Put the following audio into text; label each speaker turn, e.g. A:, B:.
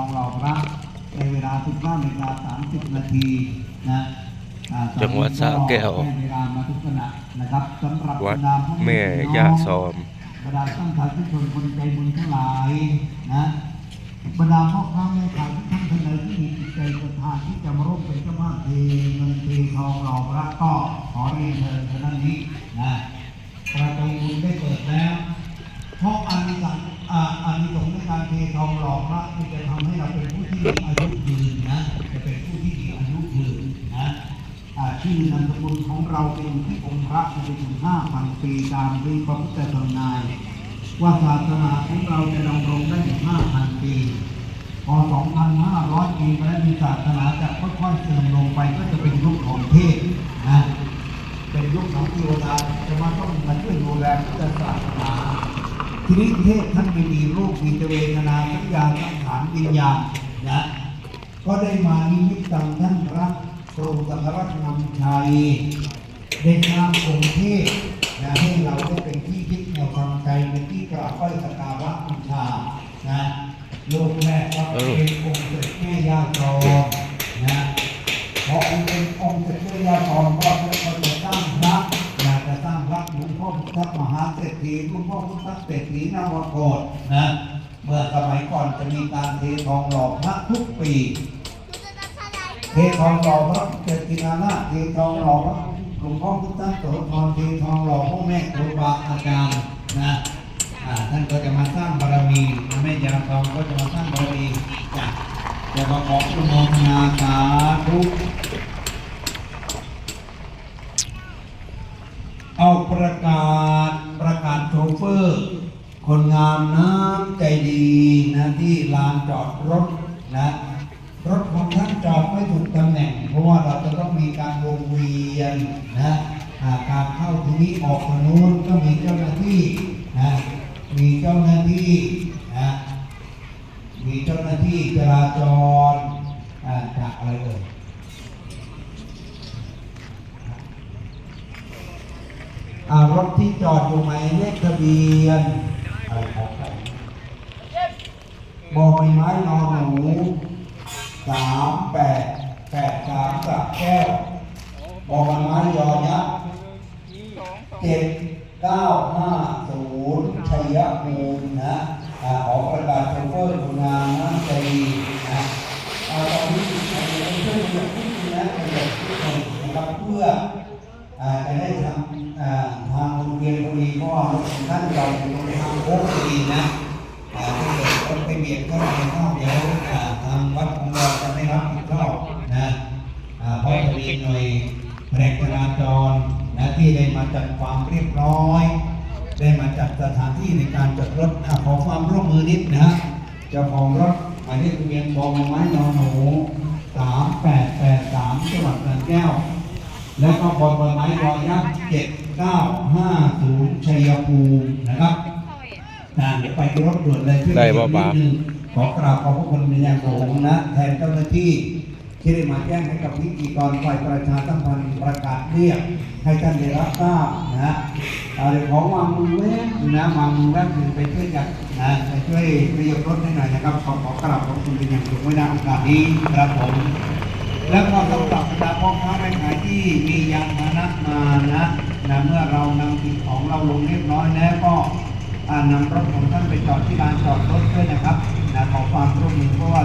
A: องหล่อพระในเวลา19นาฬิกา30 นาทีนะอ่า
B: จังหวัดสระแก้ว
A: ให้เวลามาทุกขณะนะครับสำหรับ
B: วัด
A: บรรดาพ่อ
B: แม่
A: พี่น้อง
B: ย่าซอม
A: บรรดาท่านสาธุชนคนใจบุญทั้งหลายนะบรรดาพ่อค้าแม่ขายทุกท่านท่านใดที่มีจิตใจศรัทธาที่จะมาร่วมเป็นเจ้าภาพเทเงินเททองหล่อพระก็ขอเรียนเชิญเท่านั้นนี้นะประตูบุญได้เปิดแล้ว เททองหล่อพระที่จะทำให้เราเป็นผู้ที่มีอายุยืนนะ จะเป็นผู้ที่มีอายุยืนนะชื่อนามสกุลของเราเป็นที่องค์พระจะเป็นถึงห้าพันปีตามที่พระพุทธธรรมนาย ว่าศาสนาของเราจะดำรงได้ถึงห้าพันปีพอ 2,500 ปีไปแล้วมีศาสนาจะค่อยๆเสื่อมลงไปก็จะเป็นยุคของเทพนะ เป็นยุคของเทวดาจะมาต้องมาช่วยดูแลพุทธศาสนา ทีนี้เทพท่านไม่มีรูปมีเวทนาสัญญาสังขารวิญญาณนะก็ได้มานิมิตตังท่านพระกรุงสังฆรัตนำชัยได้สร้างองค์เทพนะให้เราได้เป็นที่ยึดเหนี่ยวทางใจเป็นที่กราบไหว้สักการะบูชานะโลกแรกก็เป็นองค์เสด็จแม่ย่าจอมนะพอองค์เป็นองค์เสด็จแม่ย่าจอมก็ พ่อพุทธมหาเศรษฐีหลวงพ่อพุทธเศรษฐีนวโกศนะเมื่อสมัยก่อนจะมีการเททองหล่อพระทุกปีเททองหล่อพระเกจตินานาเททองหล่อพระหลวงพ่อพุทธโสธรเททองหล่อพ่อแม่ครูบาอาจารย์นะท่านก็จะมาสร้างบารมีแม่ยาทองก็จะมาสร้างบารมีจะจะมาขออนุโมทนาสาธุ เอาประกาศประกาศโชเฟอร์ คนงามน้ำใจดีนะที่ลานจอดรถนะรถของท่านจอดไม่ถูกตำแหน่ง เพราะว่าเราจะต้องมีการวงเวียนนะาการเข้าทีนี้ออกทางนู้นก็มีเจ้าหน้าที่นะมีเจ้าหน้าที่นะมีเจ้าหน้าที่จราจรจากอะไรเอ่ยอ่า รถที่จอดอยู่ไหมเลขทะเบียนอะไรของใครบอใบไม้นอนหนูสามแปดแปดสามสระแก้วบอมันไม้ยอยักษ์เจ็ดเก้าห้าศูนย์ชัยภูมินะอ่าขอประกาศโชเฟอร์คนงานนะใจดีนะอ่าตอนนี้เราจะช่วยเหลือผู้ที่นะประโยชน์ทุกคนนะครับเพื่ออ่าจะได้ทำอ่าทางโรง เพราะว่าของท่านเราอยู่ตรงทางโค้งพอดีนะอ่ถ้าเกิดรถไปเบียดเข้าในเข้าเดี๋ยวทางวัดของเราจะไม่รับผิดชอบนะอ่าเพราะจะมีหน่วยแผนกจราจรนะที่ได้มาจัดความเรียบร้อย ได้มาจัดสถานที่ในการจอดรถขอความร่วมมือนิดนะฮะเจ้าของรถหมายเลขทะเบียนบอมไม้นอนหนูสามแปดแปดสามจังหวัดสระแก้ว แล้วก็บอลใบไม้รอยักษ์เจ็ด เก้าห้าศูนย์ชัยภูมินะครับนะเดี๋ยวไปที่รถด่วนเลยช่วย
B: ได้บ่
A: นิ
B: บา
A: ด
B: ป
A: นึงขอกราบขอบพระคุณเป็นอย่างสูงนะ แทนเจ้าหน้าที่ที่ได้มาแจ้งให้กับพิธีกรฝ่ายประชาสัมพันธ์ประกาศเรียกให้ท่านได้รับทราบนะฮะอ่าเดี๋ยวขอวางมือแวบนะวางมือแวบหนึ่งไปช่วยกันนะไปช่วยเรียกรถให้หน่อยนะครับขอขอกราบขอบคุณเป็นอย่างสูงไว้นะโอกาสนี้ครับผม แล้วก็สำหรับบรรดาพ่อค้าแม่ขายที่มียานพาหนะมานะ นะเมื่อเรานำสิ่ของเราลงเรียบร้อยแล้วก็นำรถของท่านไปจอดที่ลานจอดรถด้วยนะครับนะขอความร่วมมือเพราะว่า